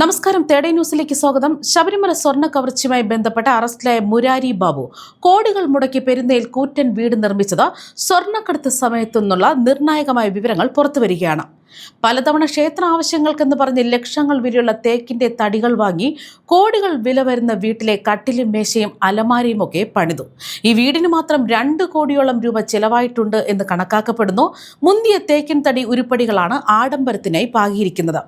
നമസ്കാരം. തേടേ ന്യൂസിലേക്ക് സ്വാഗതം. ശബരിമല സ്വർണ കവർച്ചയുമായി ബന്ധപ്പെട്ട അറസ്റ്റിലായ മുരാരി ബാബു കോടികൾ മുടക്കി പെരുന്നയിൽ കൂറ്റൻ വീട് നിർമ്മിച്ചത് സ്വർണക്കടത്ത് സമയത്തു നിന്നുള്ള നിർണായകമായ വിവരങ്ങൾ പുറത്തുവരികയാണ്. പലതവണ ക്ഷേത്ര ആവശ്യങ്ങൾക്കെന്ന് പറഞ്ഞ് ലക്ഷങ്ങൾ വിലയുള്ള തേക്കിന്റെ തടികൾ വാങ്ങി കോടികൾ വില വരുന്ന വീട്ടിലെ കട്ടിലും മേശയും അലമാരയും ഒക്കെ പണിതു. ഈ വീടിന് മാത്രം രണ്ട് കോടിയോളം രൂപ ചെലവായിട്ടുണ്ട് എന്ന് കണക്കാക്കപ്പെടുന്നു. മുന്തിയ തേക്കിൻ തടി ഉരുപ്പടികളാണ് ആഡംബരത്തിനായി പാകിയിരിക്കുന്നത്.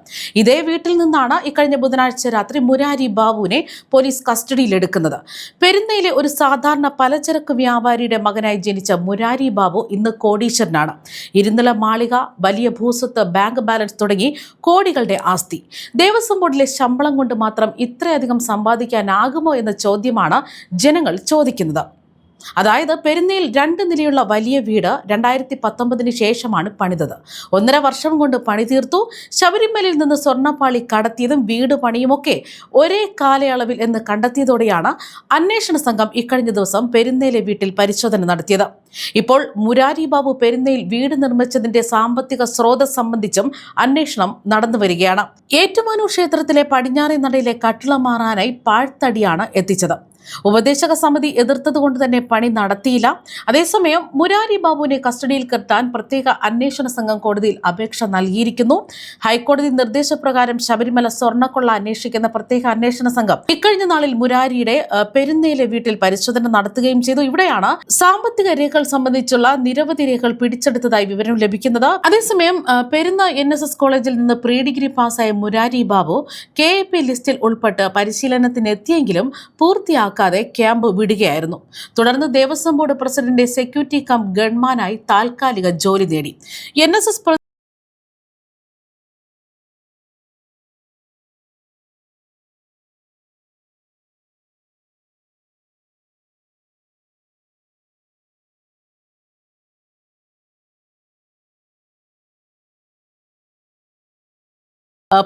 ഇതേ വീട്ടിൽ നിന്നാണ് ഇക്കഴിഞ്ഞ ബുധനാഴ്ച രാത്രി മുരാരി ബാബുവിനെ പോലീസ് കസ്റ്റഡിയിലെടുക്കുന്നത് പെരുന്നയിലെ ഒരു സാധാരണ പലചരക്ക് വ്യാപാരിയുടെ മകനായി ജനിച്ച മുരാരി ബാബു ഇന്ന് കോടീശ്വരനാണ്. ഇരുനില മാളിക വലിയ ഭൂസ്വത്ത് ബാങ്ക് ബാലൻസ് തുടങ്ങി കോടികളുടെ ആസ്തി. ദേവസ്വം ബോർഡിലെ ശമ്പളം കൊണ്ട് മാത്രം ഇത്രയധികം സമ്പാദിക്കാനാകുമോ എന്ന ചോദ്യമാണ് ജനങ്ങൾ ചോദിക്കുന്നത്. അതായത് പെരുന്നയിൽ രണ്ട് നിലയുള്ള വലിയ വീട് രണ്ടായിരത്തി പത്തൊമ്പതിന് ശേഷമാണ് പണിതത്. ഒന്നര വർഷം കൊണ്ട് പണി തീർത്തു. ശബരിമലയിൽ നിന്ന് സ്വർണപ്പാളി കടത്തിയതും വീട് പണിയുമൊക്കെ ഒരേ കാലയളവിൽ എന്ന് കണ്ടെത്തിയതോടെയാണ് അന്വേഷണ സംഘം ഇക്കഴിഞ്ഞ ദിവസം പെരുന്നയിലെ വീട്ടിൽ പരിശോധന നടത്തിയത്. ഇപ്പോൾ മുരാരി ബാബു പെരുന്നയിൽ വീട് നിർമ്മിച്ചതിന്റെ സാമ്പത്തിക സ്രോതസ് സംബന്ധിച്ചും അന്വേഷണം നടന്നു വരികയാണ്. ഏറ്റുമാനൂർ ക്ഷേത്രത്തിലെ പടിഞ്ഞാറേ നടയിലെ കട്ടിള മാറാനായി പാഴ്ത്തടിയാണ് എത്തിച്ചത്. ഉപദേശക സമിതി എതിർത്തതുകൊണ്ട് തന്നെ പണി നടത്തിയില്ല. അതേസമയം മുരാരി ബാബുവിനെ കസ്റ്റഡിയിൽ കിട്ടാൻ പ്രത്യേക അന്വേഷണ സംഘം കോടതിയിൽ അപേക്ഷ നൽകിയിരിക്കുന്നു. ഹൈക്കോടതി നിർദ്ദേശപ്രകാരം ശബരിമല സ്വർണക്കൊള്ള അന്വേഷിക്കുന്ന പ്രത്യേക അന്വേഷണ സംഘം ഇക്കഴിഞ്ഞ നാളിൽ മുരാരിയുടെ പെരുന്നയിലെ വീട്ടിൽ പരിശോധന നടത്തുകയും ചെയ്തു. ഇവിടെയാണ് സാമ്പത്തിക രേഖകൾ സംബന്ധിച്ചുള്ള നിരവധി രേഖകൾ പിടിച്ചെടുത്തതായി വിവരം ലഭിക്കുന്നത്. അതേസമയം പെരുന്ന എൻ എസ് എസ് കോളേജിൽ നിന്ന് പ്രീ ഡിഗ്രി പാസ്സായ Murari Babu K A P ലിസ്റ്റിൽ ഉൾപ്പെട്ട് പരിശീലനത്തിനെത്തിയെങ്കിലും പൂർത്തിയാക്കാതെ ക്യാമ്പ് വിടുകയായിരുന്നു. തുടർന്ന് Devaswom board president security cum ഗൺമാനായി താൽക്കാലിക ജോലി നേടി. എൻ എസ് എസ്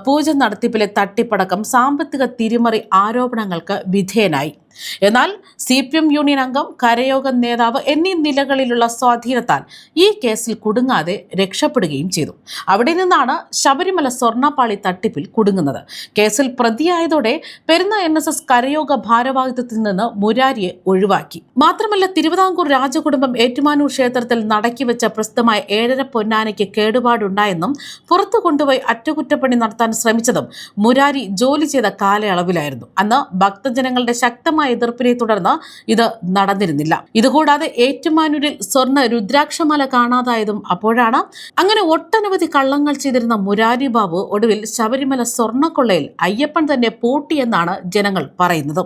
പൂജ നടത്തിപ്പിലെ തട്ടിപ്പടക്കം സാമ്പത്തിക തിരിമറി ആരോപണങ്ങൾക്ക് വിധേയനായി. എന്നാൽ സി പി എം യൂണിയൻ അംഗം കരയോഗ നേതാവ് എന്നീ നിലകളിലുള്ള സ്വാധീനത്താൽ ഈ കേസിൽ കുടുങ്ങാതെ രക്ഷപ്പെടുകയും ചെയ്തു. അവിടെ നിന്നാണ് ശബരിമല സ്വർണപ്പാളി തട്ടിപ്പിൽ കുടുങ്ങുന്നത്. കേസിൽ പ്രതിയായതോടെ പെരുന്ന എൻ എസ് എസ് കരയോഗ ഭാരവാഹിത്വത്തിൽ നിന്ന് മുരാരിയെ ഒഴിവാക്കി. മാത്രമല്ല തിരുവിതാംകൂർ രാജകുടുംബം ഏറ്റുമാനൂർ ക്ഷേത്രത്തിൽ നടക്കി വെച്ച പ്രസിദ്ധമായ ഏഴര പൊന്നാനയ്ക്ക് കേടുപാടുണ്ടായെന്നും പുറത്തു കൊണ്ടുപോയി അറ്റകുറ്റപ്പണി നടത്താൻ ശ്രമിച്ചതും മുരാരി ജോലി ചെയ്ത കാലയളവിലായിരുന്നു. അന്ന് ഭക്തജനങ്ങളുടെ ശക്തമായ എതിർപ്പിനെ തുടർന്ന് ഇത് നടന്നിരുന്നില്ല. ഇതുകൂടാതെ ഏറ്റുമാനൂരിൽ സ്വർണ രുദ്രാക്ഷമല കാണാതായതും അപ്പോഴാണ് അങ്ങനെ ഒട്ടനവധി കള്ളങ്ങൾ ചെയ്തിരുന്ന മുരാരി ബാബു ഒടുവിൽ ശബരിമല സ്വർണക്കൊള്ളയിൽ അയ്യപ്പൻ തന്നെ പൂട്ടിയെന്നാണ് ജനങ്ങൾ പറയുന്നത്.